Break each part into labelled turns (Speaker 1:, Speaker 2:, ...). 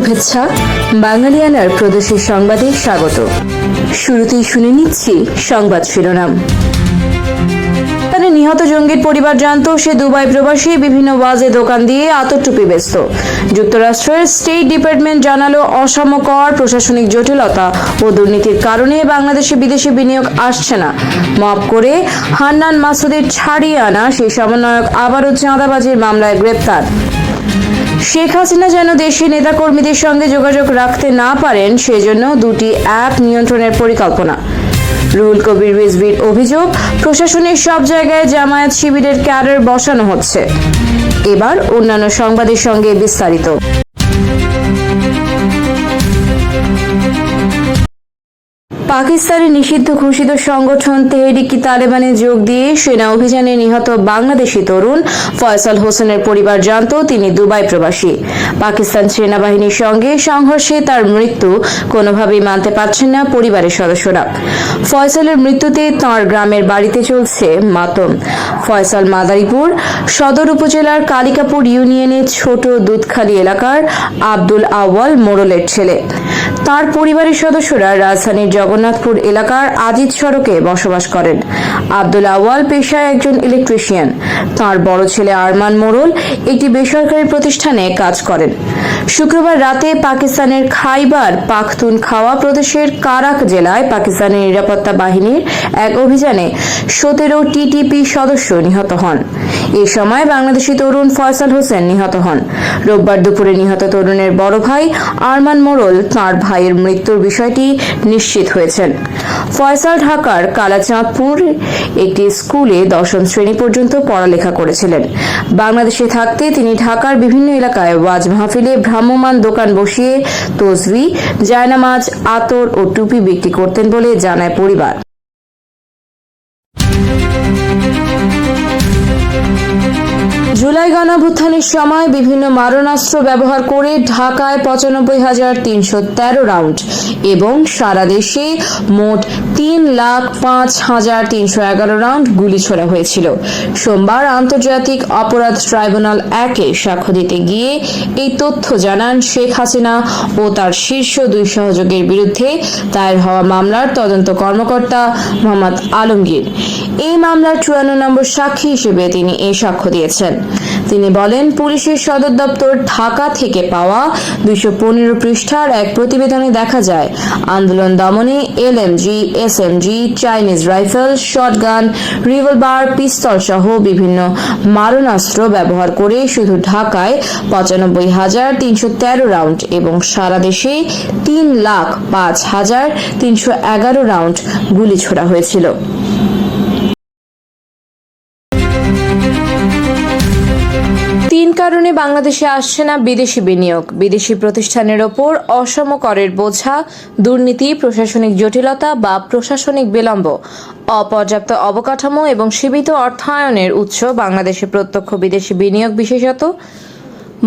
Speaker 1: শুভেচ্ছা। বাঙালিয়ানার প্রদেশের সংবাদে স্বাগত। শুরুতেই শুনে নিচ্ছি সংবাদ শিরোনাম। নিহত জঙ্গির পরিবার জানতো, সে দুবাই প্রবাসী, বিভিন্ন ওয়াজে দোকান দিয়ে আতরটুপি ব্যস্ত। যুক্তরাষ্ট্রের স্টেট ডিপার্টমেন্ট জানালো অসম কর প্রশাসনিক জটিলতা ও দুর্নীতির কারণে বাংলাদেশে বিদেশি বিনিয়োগ আসছে না। মপ করে হান্নান মাসুদের ছাড়িয়ে আনা, সেই সমন্বয়ক আবারও চাঁদাবাজির মামলায় গ্রেপ্তার। শেখ হাসিনা যেন দেশি নেতাকর্মীদের সঙ্গে যোগাযোগ রাখতে না পারেন, সেজন্য দুটি অ্যাপ নিয়ন্ত্রণের পরিকল্পনা। রুহুল কবির রিজভির অভিযোগ, প্রশাসনের সব জায়গায় জামায়াত শিবিরের ক্যাডার বসানো হচ্ছে। এবার অন্যান্য সংবাদের সঙ্গে বিস্তারিত। পাকিস্তানের নিষিদ্ধ ঘোষিত সংগঠন তেহরিকি তালেবানে যোগ দিয়ে সেনা অভিযানে নিহত বাংলাদেশি তরুণ ফয়সাল হোসেনের পরিবার জানত, তিনি দুবাই প্রবাসী। পাকিস্তান সেনাবাহিনীর সঙ্গে সংঘর্ষে তার মৃত্যু কোনোভাবেই মানতে পারছেন না পরিবারের সদস্যরা। ফয়সালের মৃত্যুতে তাঁর গ্রামের বাড়িতে চলছে মাতম। ফয়সাল মাদারীপুর সদর উপজেলার কালিকাপুর ইউনিয়নের ছোট দুধখালি এলাকার আব্দুল আওয়াল মোড়লের ছেলে। তার পরিবারের সদস্যরা রাজধানীর জগন্নাথপুর এলাকার আজিজ সড়কে বসবাস করেন। আব্দুল আওয়াল পেশায় একজন ইলেকট্রিশিয়ান তার বড় ছেলে আরমান মোড়ল একটি বেসরকারি প্রতিষ্ঠানে কাজ করেন। শুক্রবার রাতে পাকিস্তানের খাইবার পাখতুন খাওয়া প্রদেশের কারাক জেলায় পাকিস্তানের নিরাপত্তা বাহিনীর এক অভিযানে সতেরো টিটিপি সদস্য নিহত হন। এ সময় বাংলাদেশি তরুণ ফয়সাল হোসেন নিহত হন। রোববার দুপুরে নিহত তরুণের বড় ভাই আরমান মোড়ল তাঁর ভাইয়ের মৃত্যুর বিষয়টি নিশ্চিত ফয়সাল ঢাকার কালাচাঁদপুর একটি স্কুলে দশম শ্রেণি পর্যন্ত পড়ালেখা করেছিলেন। বাংলাদেশে থাকতে তিনি ঢাকার বিভিন্ন এলাকায় ওয়াজ মাহফিলে ভ্রাম্যমান দোকান বসিয়ে তসবি, জায়নামাজ, আতর ও টুপি বিক্রি করতেন বলে জানায় পরিবার। জুলাই গণভুত্থানের সময় বিভিন্ন মারণাস্ত্র ব্যবহার করে ঢাকায় পঁচানব্বই হাজার তিনশো তেরো রাউন্ড এবং সারা দেশে মোট তিন লাখ পাঁচ হাজার তিনশো এগারো রাউন্ড গুলি ছোড়া হয়েছিল। সোমবার আন্তর্জাতিক অপরাধ ট্রাইব্যুনাল একে সাক্ষ্য দিতে গিয়ে এই তথ্য জানান শেখ হাসিনা ও তার শীর্ষ দুই সহযোগীর বিরুদ্ধে দায়ের হওয়া মামলার তদন্ত কর্মকর্তা মোহাম্মদ আলমগীর। এই মামলার চুয়ান্ন নম্বর সাক্ষী হিসেবে তিনি এই সাক্ষ্য দিয়েছেন। তিনি বলেন, পুলিশের সদর দপ্তর ঢাকা থেকে পাওয়া দুইশো পনেরো পৃষ্ঠার এক প্রতিবেদনে দেখা যায়, আন্দোলন দমনে LMG, SMG, Chinese rifle, shotgun, revolver, pistol সহ বিভিন্ন মারণাস্ত্র ব্যবহার করে শুধু ঢাকায় পঁচানব্বই হাজার তিনশো তেরো রাউন্ড এবং সারা দেশে তিন লাখ পাঁচ হাজার তিনশো এগারো রাউন্ড গুলি ছোড়া হয়েছিল। তিন কারণে বাংলাদেশে আসছে না বিদেশি বিনিয়োগ। বিদেশি প্রতিষ্ঠানের ওপর অসম করের বোঝা, দুর্নীতি, প্রশাসনিক জটিলতা বা প্রশাসনিক বিলম্ব, অপর্যাপ্ত অবকাঠামো এবং সীমিত অর্থায়নের উৎস বাংলাদেশে প্রত্যক্ষ বিদেশি বিনিয়োগ বিশেষত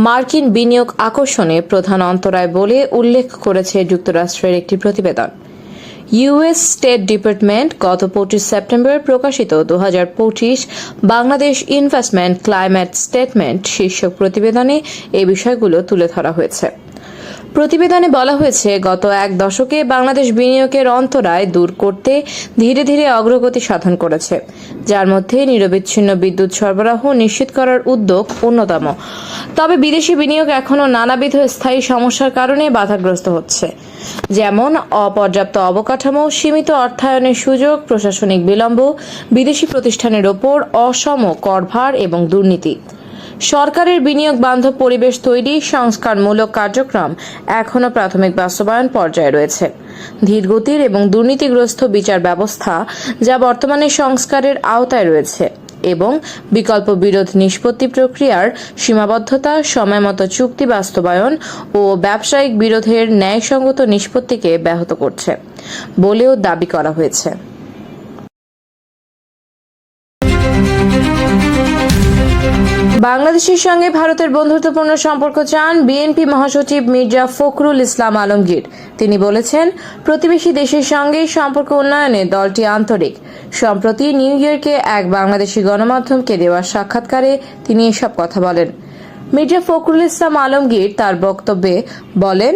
Speaker 1: মার্কিন বিনিয়োগ আকর্ষণে প্রধান অন্তরায় বলে উল্লেখ করেছে যুক্তরাষ্ট্রের একটি প্রতিবেদন। ইউএস স্টেট ডিপার্টমেন্ট গত পঁচিশ সেপ্টেম্বর প্রকাশিত দু হাজার পঁচিশ বাংলাদেশ ইনভেস্টমেন্ট ক্লাইমেট স্টেটমেন্ট শীর্ষক প্রতিবেদনে এই বিষয়গুলো তুলে ধরা হয়েছে। প্রতিবেদনে বলা হয়েছে, গত এক দশকে বাংলাদেশ বিনিয়োগের অন্তরায় দূর করতে ধীরে ধীরে অগ্রগতি সাধন করেছে, যার মধ্যে নিরবিচ্ছিন্ন বিদ্যুৎ সরবরাহ নিশ্চিত করার উদ্যোগ অন্যতম। তবে বিদেশি বিনিয়োগ এখনও নানাবিধ স্থায়ী সমস্যার কারণে বাধাগ্রস্ত হচ্ছে, যেমন অপর্যাপ্ত অবকাঠামো, সীমিত অর্থায়নের সুযোগ, প্রশাসনিক বিলম্ব, বিদেশি প্রতিষ্ঠানের ওপর অসম করভার এবং দুর্নীতি। সরকারের বিনিয়োগ বান্ধব পরিবেশ তৈরি, সংস্কারমূলক কার্যক্রম এখনও প্রাথমিক বাস্তবায়ন পর্যায়ে রয়েছে। ধীরগতির এবং দুর্নীতিগ্রস্ত বিচার ব্যবস্থা যা বর্তমানে সংস্কারের আওতায় রয়েছে এবং বিকল্প বিরোধ নিষ্পত্তি প্রক্রিয়ার সীমাবদ্ধতা, সময়মতো চুক্তি বাস্তবায়ন ও ব্যবসায়িক বিরোধের ন্যায়সঙ্গত নিষ্পত্তিকে ব্যাহত করছে বলেও দাবি করা হয়েছে। বাংলাদেশের সঙ্গে ভারতের বন্ধুত্বপূর্ণ সম্পর্ক চান বিএনপি মহাসচিব মির্জা ফখরুল ইসলাম আলমগীর। তিনি বলেছেন, প্রতিবেশী দেশের সঙ্গে সম্পর্ক উন্নয়নে দলটি আন্তরিক। সম্প্রতি নিউ ইয়র্কে এক বাংলাদেশি গণমাধ্যমকে দেওয়া সাক্ষাৎকারে তিনি এসব কথা বলেন। মির্জা ফখরুল ইসলাম আলমগীর তার বক্তব্যে বলেন,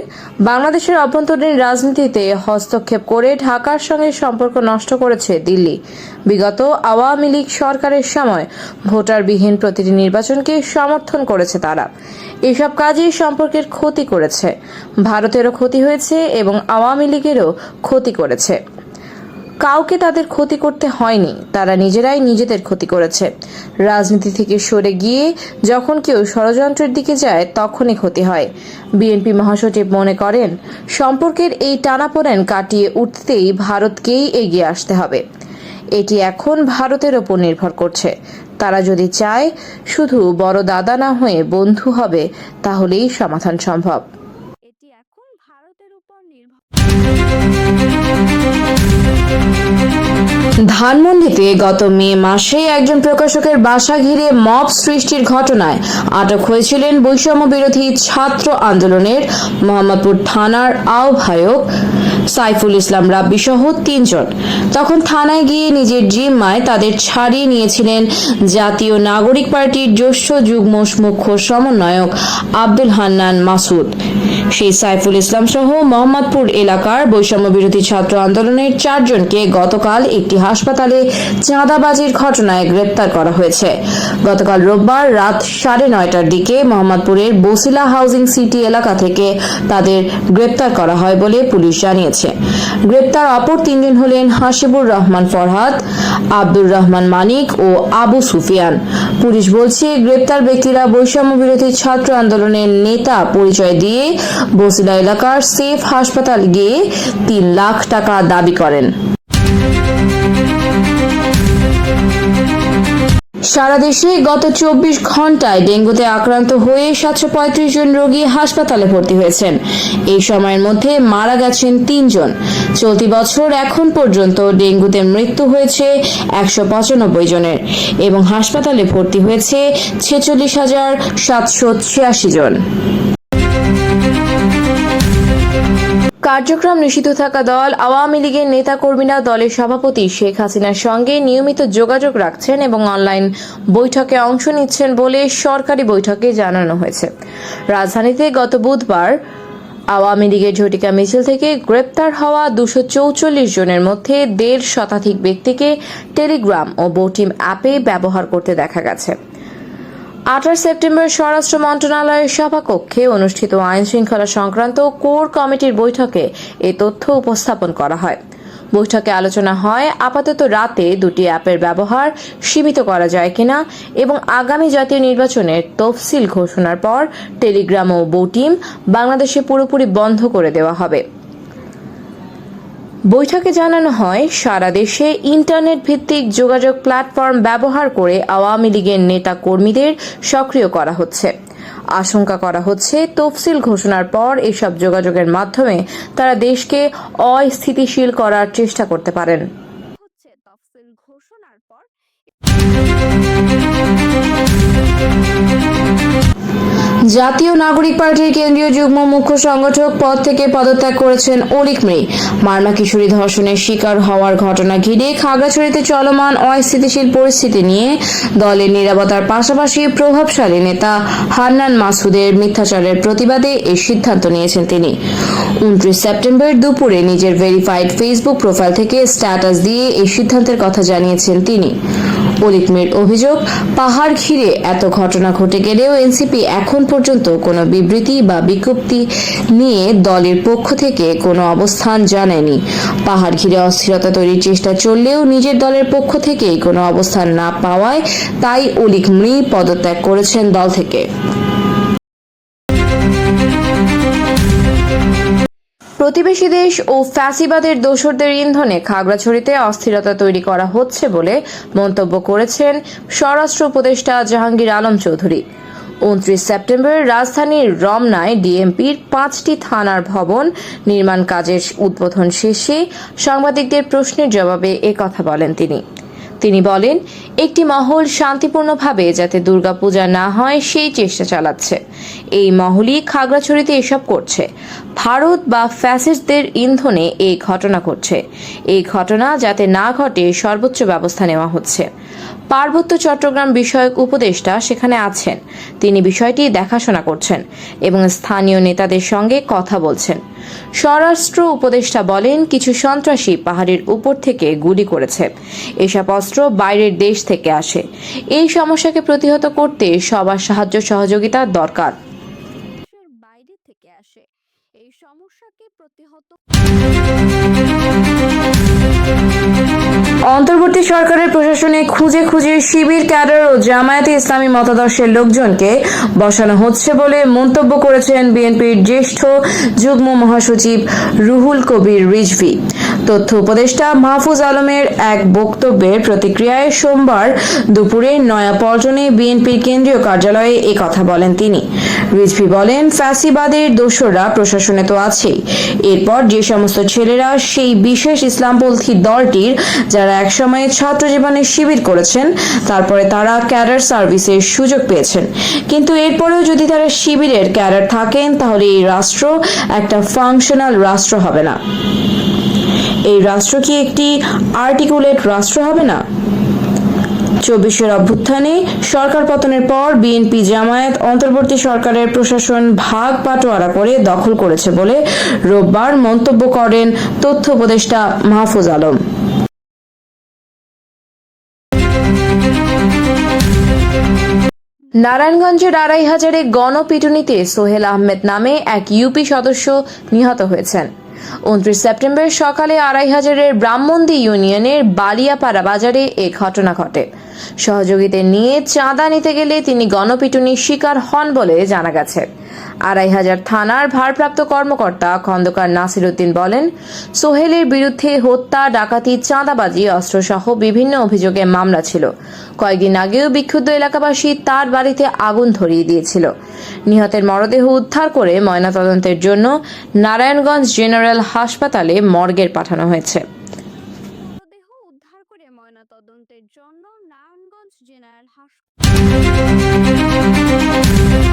Speaker 1: বাংলাদেশের অভ্যন্তরীণ রাজনীতিতে হস্তক্ষেপ করে ঢাকার সঙ্গে সম্পর্ক নষ্ট করেছে দিল্লি। বিগত আওয়ামী লীগ সরকারের সময় ভোটারবিহীন প্রতিটি নির্বাচনকে সমর্থন করেছে তারা। এসব কাজে সম্পর্কের ক্ষতি করেছে। ভারতেরও ক্ষতি হয়েছে এবং আওয়ামী লীগেরও ক্ষতি করেছে। কাউকে তাদের ক্ষতি করতে হয়নি, তারা নিজেরাই নিজেদের ক্ষতি করেছে। রাজনীতি থেকে সরে গিয়ে যখন কেউ ষড়যন্ত্রের দিকে যায়, তখনই ক্ষতি হয়। বিএনপি মহাসচিব মনে করেন, সম্পর্কের এই টানাপোড়েন কাটিয়ে উঠতেই ভারতকেই এগিয়ে আসতে হবে। এটি এখন ভারতের ওপর নির্ভর করছে। তারা যদি চায় শুধু বড় দাদা না হয়ে বন্ধু হবে, তাহলেই সমাধান সম্ভব।
Speaker 2: এটি এখন ভারতের উপর নির্ভর
Speaker 1: ধানমন্ডিতে গত মে মাসে একজন প্রকাশকের বাসা ঘিরে মব সৃষ্টির ঘটনায় আটক হয়েছিলেন বৈষম্য বিরোধী ছাত্র আন্দোলনের মোহাম্মদপুর থানার আহ্বায়ক সাইফুল ইসলাম রাব্বি সহ তিনজন। তখন থানায় গিয়ে নিজের জিম্মায় তাদের ছাড়িয়ে নিয়েছিলেন জাতীয় নাগরিক পার্টির জ্যেষ্ঠ যুগ্ম মুখ্য সমন্বয়ক আব্দুল হান্নান মাসুদ। সেই সাইফুল ইসলাম সহ মোহাম্মদপুর এলাকার বৈষম্য বিরোধী ছাত্র আন্দোলনের চারজনকে গতকাল একটি হাসপাতালে চাঁদাবাজির ঘটনায় গ্রেপ্তার করা হয়েছে। গতকাল রোববার রাত সাড়ে নয়টার দিকে মোহাম্মদপুরের বসিলা হাউজিং সিটি এলাকা থেকে তাদের গ্রেপ্তার করা হয় বলে পুলিশ জানিয়েছে। গ্রেপ্তার অপর তিনজন হলেন হাসিবুর রহমান ফরহাদ, আব্দুর রহমান মানিক ও আবু সুফিয়ান। পুলিশ বলছে, গ্রেপ্তার ব্যক্তিরা বৈষম্য বিরোধী ছাত্র আন্দোলনের নেতা পরিচয় দিয়ে বসিলা এলাকার সেফ হাসপাতাল গিয়ে তিন লাখ টাকা দাবি করেন। সারা দেশে গত চব্বিশ ঘন্টায় ডেঙ্গুতে আক্রান্ত হয়ে সাতশো পঁয়ত্রিশ জন রোগী হাসপাতালে ভর্তি হয়েছেন। এই সময়ের মধ্যে মারা গেছেন তিনজন। চলতি বছর এখন পর্যন্ত ডেঙ্গুতে মৃত্যু হয়েছে একশো পঁচানব্বই জনের এবং হাসপাতালে ভর্তি হয়েছে ছেচল্লিশ হাজার সাতশো ছিয়াশি জন। কার্যক্রম নিষিদ্ধ থাকা দল আওয়ামী লীগের নেতাকর্মীরা দলের সভাপতি শেখ হাসিনার সঙ্গে নিয়মিত যোগাযোগ রাখছেন এবং অনলাইন বৈঠকে অংশ নিচ্ছেন বলে সরকারি বৈঠকে জানানো হয়েছে। রাজধানীতে গত বুধবার আওয়ামী লীগের ঝটিকা মিছিল থেকে গ্রেপ্তার হওয়া দুশো চৌচল্লিশ জনের মধ্যে দেড় শতাধিক ব্যক্তিকে টেলিগ্রাম ও বোটিম অ্যাপে ব্যবহার করতে দেখা গেছে। আঠাশ সেপ্টেম্বর স্বরাষ্ট্র মন্ত্রণালয়ের সভাকক্ষে অনুষ্ঠিত আইন শৃঙ্খলা সংক্রান্ত কোর কমিটির বৈঠকে এ তথ্য উপস্থাপন করা হয়। বৈঠকে আলোচনা হয়, আপাতত রাতে দুটি অ্যাপের ব্যবহার সীমিত করা যায় কিনা এবং আগামী জাতীয় নির্বাচনের তফসিল ঘোষণার পর টেলিগ্রাম ও বোটিম বাংলাদেশে পুরোপুরি বন্ধ করে দেওয়া হবে। বৈঠকে জানানো হয়, সারা দেশে ইন্টারনেট ভিত্তিক যোগাযোগ প্ল্যাটফর্ম ব্যবহার করে আওয়ামী লীগের নেতা কর্মীদের সক্রিয় করা হচ্ছে। আশঙ্কা করা হচ্ছে, তফসিল ঘোষণার পর এসব যোগাযোগের মাধ্যমে তারা দেশকে অস্থিতিশীল করার চেষ্টা করতে পারেন।
Speaker 2: ঘোষণার পর
Speaker 1: জাতীয় নাগরিক পার্টির কেন্দ্রীয় যুগ্ম মুখ্য সংগঠক পদ থেকে পদত্যাগ করেছেন অলিক মৃ। মারমা কিশোরী ধর্ষণের শিকার হওয়ার ঘটনা ঘিরে খাগড়াছড়িতে চলমান অস্থিতিশীল পরিস্থিতি নিয়ে দলের নিরাপত্তার পাশাপাশি প্রভাবশালী নেতা হান্নান মাসুদের মিথ্যাচারের প্রতিবাদে এই সিদ্ধান্ত নিয়েছেন তিনি। উনত্রিশ সেপ্টেম্বর দুপুরে নিজের ভেরিফাইড ফেসবুক প্রোফাইল থেকে স্ট্যাটাস দিয়ে এই সিদ্ধান্তের কথা জানিয়েছেন তিনি। অলিকমির অভিযোগ, পাহাড় ঘিরে এত ঘটনা ঘটে গেলেও এনসিপি এখন পর্যন্ত কোনো বিবৃতি বা বিজ্ঞপ্তি নিয়ে দলের পক্ষ থেকে কোনো অবস্থান জানায়নি। পাহাড় ঘিরে অস্থিরতা তৈরির চেষ্টা চললেও নিজের দলের পক্ষ থেকেই কোনো অবস্থান না পাওয়ায় তাই অলিক মৃ পদত্যাগ করেছেন দল থেকে। প্রতিবেশী দেশ ও ফ্যাসিবাদের দোসরদের ইন্ধনে খাগড়াছড়িতে অস্থিরতা তৈরি করা হচ্ছে বলে মন্তব্য করেছেন স্বরাষ্ট্র উপদেষ্টা জাহাঙ্গীর আলম চৌধুরী। উনত্রিশ সেপ্টেম্বর রাজধানীর রমনায় ডিএমপির পাঁচটি থানার ভবন নির্মাণ কাজের উদ্বোধন শেষে সাংবাদিকদের প্রশ্নের জবাবে কথা বলেন তিনি। তিনি বলেন, একটি মহল শান্তিপূর্ণভাবে যাতে দুর্গাপূজা না হয়, সেই চেষ্টা চালাচ্ছে। এই মহলই খাগড়াছড়িতে এসব করছে। ভারত বা ফ্যাসিস্টদের ইন্ধনে এই ঘটনা ঘটছে। এই ঘটনা যাতে না ঘটে, সর্বোচ্চ ব্যবস্থা নেওয়া হচ্ছে। পার্বত্য চট্টগ্রাম বিষয়ক উপদেষ্টা সেখানে আছেন। তিনি বিষয়টি দেখাশোনা করছেন এবং স্থানীয় নেতাদের সঙ্গে কথা বলছেন। স্বরাষ্ট্র উপদেষ্টা বলেন, কিছু সন্ত্রাসী পাহাড়ের উপর থেকে গুলি করেছে। এসব অস্ত্র বাইরের দেশ থেকে আসে। এই সমস্যাকে প্রতিহত করতে সবার সাহায্য সহযোগিতা দরকার।
Speaker 2: প্রতিহত।
Speaker 1: অন্তর্বর্তী সরকারের প্রশাসনে খুঁজে খুঁজে শিবির, ক্যাডার ও জামায়াতে ইসলামী মতাদর্শের লোকজনকে বসানো হচ্ছে বলে মন্তব্য করেছেন বিএনপির জ্যেষ্ঠ যুগ্ম মহাসচিব রুহুল কবির রিজভি। তথ্য উপদেষ্টা মাহফুজ আলমের এক বক্তব্যের প্রতিক্রিয়ায় সোমবার দুপুরে নয়াপল্টনে বিএনপির কেন্দ্রীয় কার্যালয়ে এ কথা বলেন তিনি। রিজভি বলেন, ফ্যাসিবাদের দোসররা প্রশাসনে তো আছেই। এরপর যে সমস্ত ছেলেরা সেই বিশেষ ইসলামপন্থী দলটির যারা একসময়ে ছাত্র জীবনে শিবির করেছেন, তারপরে তারা ক্যাডার সার্ভিসের সুযোগ পেয়েছেন। কিন্তু এরপরেও যদি তারা শিবিরের ক্যাডার থাকেন, তাহলে এই রাষ্ট্র একটা ফাংশনাল রাষ্ট্র হবে না। এই রাষ্ট্র কি একটি আর্টিকুলেট রাষ্ট্র হবে না? চব্বিশের অভ্যুত্থানে সরকার পতনের পর বিএনপি জামায়াত অন্তর্বর্তী সরকারের প্রশাসন ভাগ বাটোয়ারা করে দখল করেছে বলে রোববার মন্তব্য করেন তথ্য উপদেষ্টা মাহফুজ আলম। নারায়ণগঞ্জের আড়াই হাজারে গণপিটুনিতে সোহেল আহমেদ নামে এক ইউপি সদস্য নিহত হয়েছেন। উনত্রিশ সেপ্টেম্বর সকালে আড়াই হাজারের ব্রাহ্মণদি ইউনিয়নের বালিয়াপাড়া বাজারে এ ঘটনা ঘটে। সহযোগীদের নিয়ে চাঁদা নিতে গেলে তিনি গণপিটুনির শিকার হন বলে জানা গেছে। আড়াই হাজার থানার ভারপ্রাপ্ত কর্মকর্তা খন্দকার নাসির উদ্দিন বলেন, সোহেলের বিরুদ্ধে হত্যা, ডাকাতি, চাঁদাবাজি, অস্ত্রসহ বিভিন্ন অভিযোগে মামলা ছিল। কয়েকদিন আগেও বিক্ষুব্ধ এলাকাবাসী তার বাড়িতে আগুন ধরিয়ে দিয়েছিল। নিহতের মরদেহ উদ্ধার করে ময়নাতদন্তের জন্য নারায়ণগঞ্জ জেনারেল হাসপাতালে মর্গের পাঠানো হয়েছে।
Speaker 2: জন্য নারায়ণগঞ্জ জেনারেল হাসপাতাল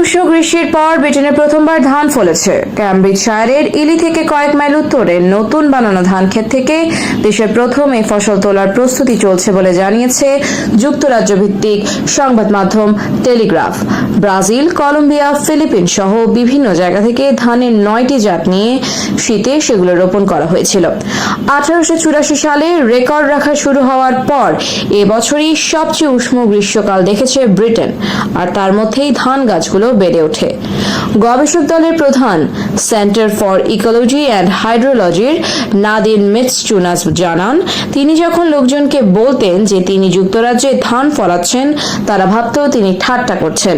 Speaker 1: রুশ গ্রীষ্মের পর ব্রিটেনে প্রথমবার ধান ফলেছে। ক্যামব্রিজ শায়ারের ইলি থেকে কয়েক মাইল উত্তরে নতুন বানানো ধান ক্ষেত থেকে দেশের প্রথম এই ফসল তোলার প্রস্তুতি চলছে বলে জানিয়েছে যুক্তরাজ্য ভিত্তিক সংবাদ মাধ্যম টেলিগ্রাফ। ব্রাজিল, কলম্বিয়া, ফিলিপিন সহ বিভিন্ন জায়গা থেকে ধানের নয়টি জাত নিয়ে শীতে সেগুলো রোপণ করা হয়েছিল। আঠারোশো চুরাশি সালে রেকর্ড রাখা শুরু হওয়ার পর এবছরই সবচেয়ে উষ্ণ গ্রীষ্মকাল দেখেছে ব্রিটেন। আর তার মধ্যেই ধান গাছগুলো বেড়ে ওঠে। গবেষক দলের প্রধান সেন্টার ফর ইকোলজি অ্যান্ড হাইড্রোলজির নাদিন মিটসচুনাস জানান, তিনি যখন লোকজনকে বলতেন যে তিনি যুক্তরাজ্যে ধান ফলাচ্ছেন, তারা ভাবতেও তিনি ঠাট্টা করছেন।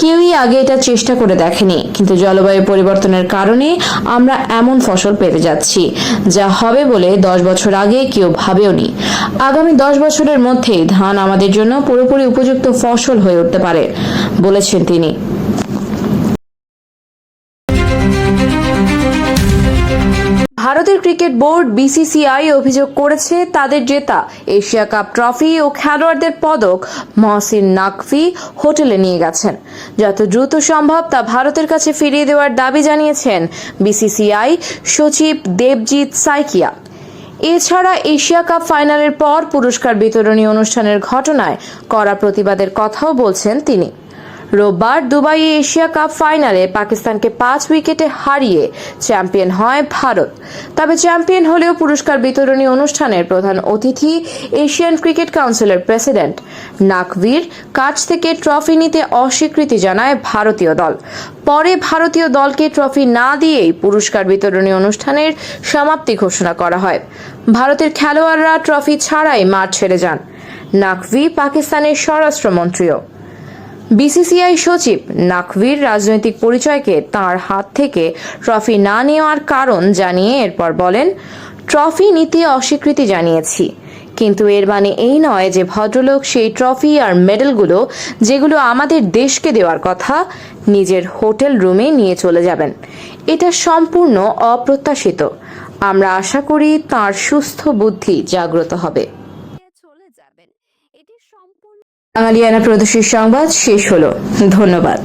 Speaker 1: কেউই আগে এটা চেষ্টা করে দেখেনি। কিন্তু জলবায়ু পরিবর্তনের কারণে আমরা এমন ফসল পেতে যাচ্ছি, যা হবে বলে দশ বছর আগে কেউ ভাবেওনি আগামী দশ বছরের মধ্যে ধান আমাদের জন্য পুরোপুরি উপযুক্ত ফসল হয়ে উঠতে পারে, বলেছেন তিনি। ভারতের ক্রিকেট বোর্ড বিসিসিআই অভিযোগ করেছে, তাদের জেতা এশিয়া কাপ ট্রফি ও খেলোয়াড়দের পদক মহসিন নাকভি হোটেলে নিয়ে গেছেন। যত দ্রুত সম্ভব তা ভারতের কাছে ফিরিয়ে দেওয়ার দাবি জানিয়েছেন বিসিসিআই সচিব দেবজিৎ সাইকিয়া। এছাড়া এশিয়া কাপ ফাইনালের পর পুরস্কার বিতরণী অনুষ্ঠানের ঘটনায় কড়া প্রতিবাদের কথাও বলছেন তিনি। রোববার দুবাইয়ে এশিয়া কাপ ফাইনালে পাকিস্তানকে পাঁচ উইকেটে হারিয়ে চ্যাম্পিয়ন হয় ভারত। তবে চ্যাম্পিয়ন হলেও পুরস্কার বিতরণী অনুষ্ঠানের প্রধান অতিথি এশিয়ান ক্রিকেট কাউন্সিলের প্রেসিডেন্ট। নাকভির কাছ থেকে ট্রফি নিতে অস্বীকৃতি জানায় ভারতীয় দল। পরে ভারতীয় দলকে ট্রফি না দিয়েই পুরস্কার বিতরণী অনুষ্ঠানের সমাপ্তি ঘোষণা করা হয়। ভারতের খেলোয়াড়রা ট্রফি ছাড়াই মাঠ ছেড়ে যান। নাকভি পাকিস্তানের স্বরাষ্ট্রমন্ত্রীও। বিসিসিআই সচিব নাকভির রাজনৈতিক পরিচয়কে তার হাত থেকে ট্রফি না নেওয়ার কারণ জানিয়ে এরপর বলেন, ট্রফি নিতে অস্বীকৃতি জানিয়েছি। কিন্তু এর মানে এই নয় যে ভদ্রলোক সেই ট্রফি আর মেডেলগুলো, যেগুলো আমাদের দেশকে দেওয়ার কথা, নিজের হোটেল রুমে নিয়ে চলে যাবেন। এটা সম্পূর্ণ অপ্রত্যাশিত। আমরা আশা করি তার সুস্থ বুদ্ধি জাগ্রত হবে
Speaker 2: চলে যাবেন এটি সম্পূর্ণ
Speaker 1: বাঙালিয়ানা প্রদেশের সংবাদ শেষ হলো। ধন্যবাদ।